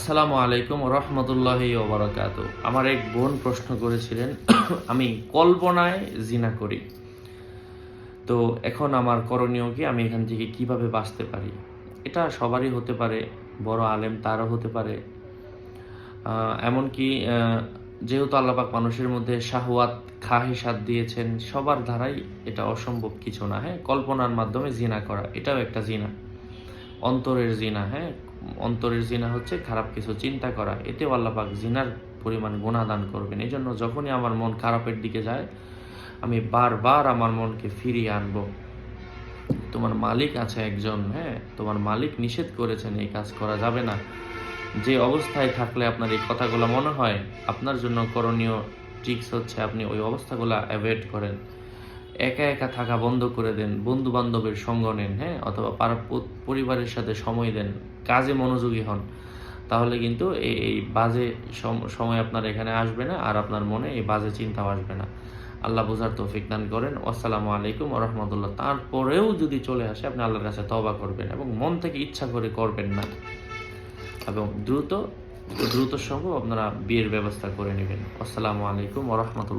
আসসালামু আলাইকুম রহমতুল্লাহ ওবরাকাত। আমার এক বোন প্রশ্ন করেছিলেন, আমি কল্পনায় জিনা করি। তো এখন আমার করণীয় কি, আমি এখান থেকে কীভাবে বাঁচতে পারি? এটা সবারই হতে পারে, বড় আলেম তারও হতে পারে। এমনকি যেহেতু আল্লাপাক মানুষের মধ্যে শাহওয়াত খাহিসাত দিয়েছেন, সবার ধারাই এটা অসম্ভব কিছু না হ্যাঁ? কল্পনার মাধ্যমে জিনা করা, এটাও একটা জিনা। অন্তরের জিনা হ্যাঁ? অন্তরের জিনা হচ্ছে খারাপ কিছু চিন্তা করা। এতেও আল্লাপাক জিনার পরিমাণ গুণাদান করবেন। এই জন্য যখনই আমার মন খারাপের দিকে যায়, আমি বারবার আমার মনকে ফিরিয়ে আনব। তোমার মালিক আছে একজন হ্যাঁ? তোমার মালিক নিষেধ করেছেন এই কাজ করা যাবে না। যে অবস্থায় থাকলে আপনার এই কথাগুলো মনে হয়, আপনার জন্য করণীয় ট্রিক্স হচ্ছে আপনি ওই অবস্থাগুলো অ্যাভয়েড করেন। একা একা থাকা বন্ধ করে দেন বন্ধু বান্ধবের সঙ্গ নেন হ্যাঁ অথবা পরিবারের সাথে সময় দেন, কাজে মনোযোগী হন, তাহলে কিন্তু এই বাজে সম- সময় আপনার এখানে আসবে না আর আপনার মনে এই বাজে চিন্তাও আসবে না। আল্লাহ বোঝার তৌফিক দান করেন। আসসালামু আলাইকুম রহমতুল্লাহ। তারপরেও যদি চলে আসে, আপনি আল্লাহর কাছে তবা করবেন এবং মন থেকে ইচ্ছা করে করবেন না। এবং দ্রুত দ্রুত সম্ভব আপনারা বিয়ের ব্যবস্থা করে নেবেন। আসসালামু আলাইকুম রহমতুল্লাহ।